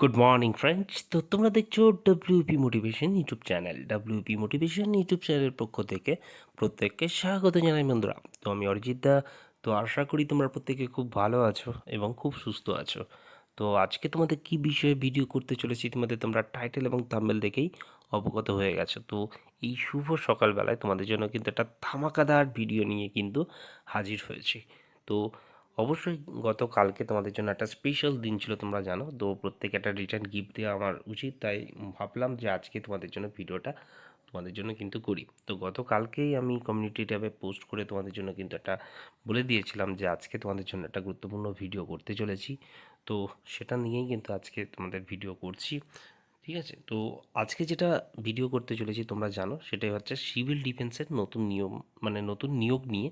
Good morning friends তো তোমরা দেখছ WP motivation YouTube channel WP motivation YouTube চ্যানেলের পক্ষ থেকে প্রত্যেককে স্বাগত জানাই বন্ধুরা। তো আমি অরিজিৎ দা। তো আশা করি তোমরা প্রত্যেকে খুব ভালো আছো এবং খুব সুস্থ আছো। তো আজকে তোমাদের কি বিষয়ে ভিডিও করতে চলেছি তোমাদের তোমরা টাইটেল এবং থাম্বেল দেখেই অবগত হয়ে গেছো। তো এই শুভ সকালবেলায় তোমাদের জন্য কিন্তু একটা ধামাকাদার ভিডিও নিয়ে কিন্তু হাজির হয়েছি। তো অবশ্যই গতকালকে তোমাদের জন্য একটা স্পেশাল দিন ছিল, তোমরা জানো। তো প্রত্যেকে একটা রিটার্ন গিফট দেওয়া আমার উচিত, তাই ভাবলাম যে আজকে তোমাদের জন্য ভিডিওটা তোমাদের জন্য কিন্তু করি। তো গতকালকেই আমি কমিউনিটি ট্যাবে পোস্ট করে তোমাদের জন্য কিন্তু একটা বলে দিয়েছিলাম যে আজকে তোমাদের জন্য একটা গুরুত্বপূর্ণ ভিডিও করতে চলেছি। তো সেটা নিয়েই কিন্তু আজকে তোমাদের ভিডিও করছি, ঠিক আছে? তো আজকে যেটা ভিডিও করতে চলেছি, তোমরা জানো, সেটাই হচ্ছে সিভিল ডিফেন্সের নতুন নিয়ম মানে নতুন নিয়োগ নিয়ে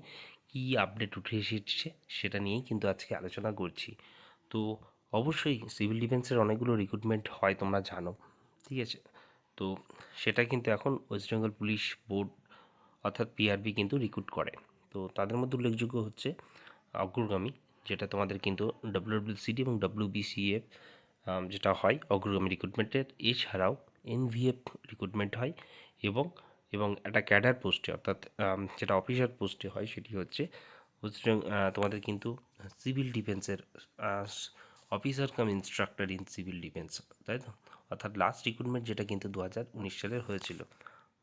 কি আপডেট উঠে এসেছে সেটা নিয়েই কিন্তু আজকে আলোচনা করছি। তো অবশ্যই সিভিল ডিফেন্সের অনেকগুলো রিক্রুটমেন্ট হয় তোমরা জানো, ঠিক আছে? তো সেটা কিন্তু এখন ওয়েস্ট বেঙ্গল পুলিশ বোর্ড অর্থাৎ পিআরবি কিন্তু রিক্রুট করে। তো তাদের মধ্যে উল্লেখযোগ্য হচ্ছে অগ্রগামী, যেটা তোমাদের কিন্তু ডব্লিউডব্লিউসিডি এবং ডব্লিউবিসিএফ যেটা হয় অগ্রগামী রিক্রুটমেন্টের এছাড়াও এনভিএফ রিক্রুটমেন্ট হয় এবং এবং একটা ক্যাডার পোস্টে, অর্থাৎ যেটা অফিসার পোস্টে হয় সেটি হচ্ছে তোমাদের কিন্তু সিভিল ডিফেন্সের officer cum instructor in civil defence, তাই তো? অর্থাৎ লাস্ট রিক্রুটমেন্ট যেটা কিন্তু দু হাজার উনিশ সালের হয়েছিল,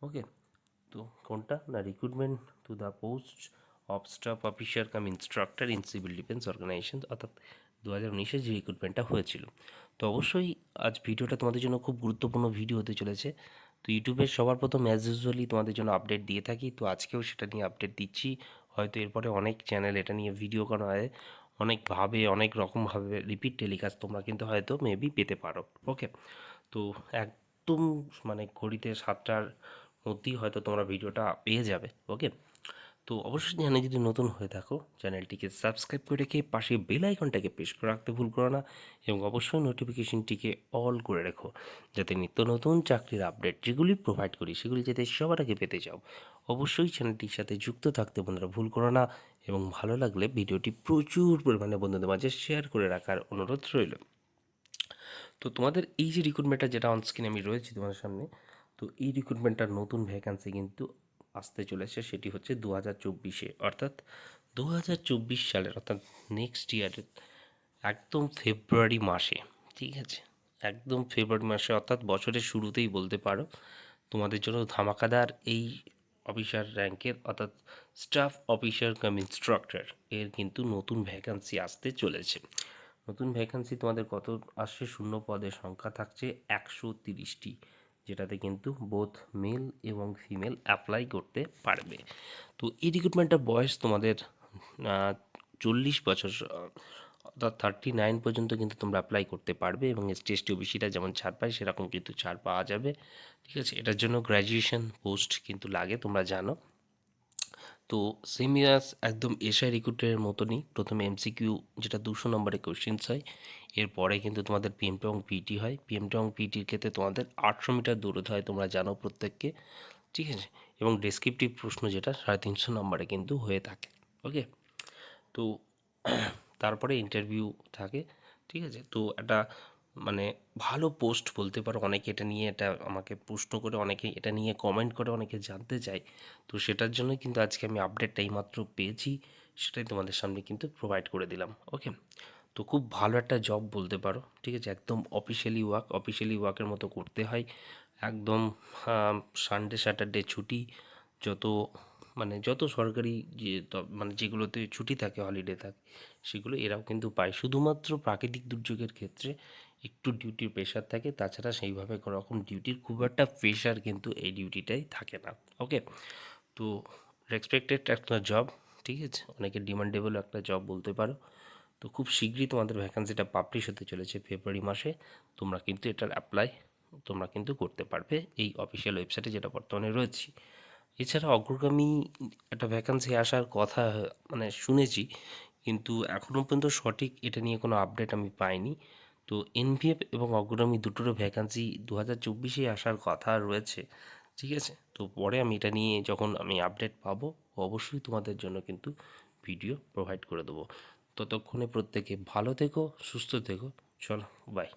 ওকে? তো কোনটা? না, recruitment to the post of staff officer cum instructor in civil defence organisation, অর্থাৎ দু হাজার উনিশে যে রিক্রুটমেন্টটা হয়েছিল। তো অবশ্যই আজ ভিডিওটা তোমাদের জন্য খুব গুরুত্বপূর্ণ ভিডিও হতে চলেছে। তো ইউটিউবে সবার প্রথম অ্যাজ ইউজুয়ালি তোমাদের জন্য আপডেট দিয়ে থাকি। তো আজকেও সেটা নিয়ে আপডেট দিচ্ছি। হয়তো এরপরে অনেক চ্যানেল এটা নিয়ে ভিডিও করা হয়। অনেকভাবে অনেক রকমভাবে রিপিট টেলিকাস্ট তোমরা কিন্তু হয়তো মেবি পেতে পারো। ওকে তো একদম মানে ঘড়িতে সাতটার মধ্যেই হয়তো তোমরা ভিডিওটা পেয়ে যাবে। ওকে তো অবশ্যই চ্যানেল যদি নতুন হয়ে থাকো, চ্যানেলটিকে সাবস্ক্রাইব করে রেখে পাশে বেল আইকনটাকে প্রেস করে রাখতে ভুল করো না এবং অবশ্যই নোটিফিকেশনটিকে অল করে রেখো, যাতে নিত্য নতুন চাকরির আপডেট যেগুলি প্রোভাইড করি, সেগুলি যাতে সবার আগে পেতে চাও। অবশ্যই চ্যানেলটির সাথে যুক্ত থাকতে বন্ধুরা ভুল করো না এবং ভালো লাগলে ভিডিওটি প্রচুর পরিমাণে বন্ধুদের মাঝে শেয়ার করে রাখার অনুরোধ রইল। তো তোমাদের এই যে রিক্রুটমেন্টটা যেটা অনস্ক্রিন আমি রয়েছি তোমাদের সামনে, তো এই রিক্রুটমেন্টটার নতুন ভ্যাকান্সি কিন্তু আসতে চলেছে সেটি হচ্ছে দু হাজার চব্বিশে। অর্থাৎ দু হাজার চব্বিশ সালের, অর্থাৎ নেক্সট ইয়ারের একদম ফেব্রুয়ারি মাসে, ঠিক আছে? একদম ফেব্রুয়ারি মাসে, অর্থাৎ বছরের শুরুতেই বলতে পারো, তোমাদের জন্য ধামাকাদার এই অফিসার র্যাঙ্কের অর্থাৎ স্টাফ অফিসার কাম ইনস্ট্রাক্টর এর কিন্তু নতুন ভ্যাকান্সি আসতে চলেছে। নতুন ভ্যাকান্সি তোমাদের কত আসছে? শূন্য পদের সংখ্যা থাকছে একশো তিরিশটি। যেটাতে কিন্তু বোথ মেল এবং ফিমেল অ্যাপ্লাই করতে পারবে। তো এই রিক্রুটমেন্টটা বয়স তোমাদের চল্লিশ বছর, অর্থাৎ থার্টি নাইন পর্যন্ত কিন্তু তোমরা অ্যাপ্লাই করতে পারবে এবং এস টি যেমন ছাড় পায়, সেরকম কিন্তু ছাড় পাওয়া যাবে। ঠিক আছে? এটার জন্য গ্র্যাজুয়েশন পোস্ট কিন্তু লাগে, তোমরা জানো। তো সেম ইয়ার্স একদম এশিয়া রিক্রুটের মতনই প্রথমে এমসিকিউ যেটা দুশো নম্বরের কোশ্চেন্স হয়। এরপরে কিন্তু তোমাদের পিএমটা এবং পিটি হয়। পিএমটা এবং পিটির ক্ষেত্রে তোমাদের আটশো মিটার দূরত্ব হয়, তোমরা জানো প্রত্যেককে। ঠিক আছে? এবং ডেসক্রিপটিভ প্রশ্ন যেটা, সাড়ে তিনশো নম্বরে কিন্তু হয়ে থাকে। ওকে তো তারপরে ইন্টারভিউ থাকে। ঠিক আছে? তো একটা মানে ভালো পোস্ট বলতে পারো। অনেকে এটা নিয়ে এটা আমাকে প্রশ্ন করে, অনেকে এটা নিয়ে কমেন্ট করে, অনেকে জানতে চায়। তো সেটার জন্যই কিন্তু আজকে আমি আপডেটটা এইমাত্র পেয়েছি। সেটাই তোমাদের সামনে কিন্তু প্রোভাইড করে দিলাম। ওকে তো খুব ভালো একটা জব বলতে পারো। ঠিক আছে? একদম অফিসিয়ালি ওয়ার্ক অফিসিয়ালি ওয়ার্কের মতো করতে হয়। একদম সানডে স্যাটারডে ছুটি। যত মানে যত সরকারি যে মানে যেগুলোতে ছুটি থাকে হলিডে থাকে, সেগুলো এরাও কিন্তু পায়। শুধুমাত্র প্রাকৃতিক দুর্যোগের ক্ষেত্রে একটু ডিউটির প্রেশার থাকে, তাছাড়া সেইভাবে কোনো রকম ডিউটির খুব একটা প্রেশার কিন্তু এই ডিউটিটাই থাকে না ওকে তো রেসপেক্টেড একটা জব ঠিক আছে? অনেকে ডিমান্ডেবল একটা জব বলতে পারো। তো খুব শীঘ্রই তোমাদের ভ্যাকান্সিটা পাবলিশ হতে চলেছে ফেব্রুয়ারি মাসে, তোমরা কিন্তু এটার অ্যাপ্লাই তোমরা কিন্তু করতে পারবে এই অফিসিয়াল ওয়েবসাইটে যেটা বর্তমানে রয়েছে। এছাড়া অগ্রগামী একটা ভ্যাকান্সি আসার কথা মানে শুনেছি, কিন্তু এখনও পর্যন্ত সঠিক এটা নিয়ে কোনো আপডেট আমি পাইনি। তো এনভিএফ এবং অগ্রগামী দুটোরও ভ্যাকান্সি দু হাজার চব্বিশে আসার কথা রয়েছে, ঠিক আছে? তো পরে আমি এটা নিয়ে যখন আমি আপডেট পাবো, অবশ্যই তোমাদের জন্য কিন্তু ভিডিও প্রোভাইড করে দেবো। ততক্ষণে প্রত্যেকে ভালো থেকো, সুস্থ থেকো। চলো বাই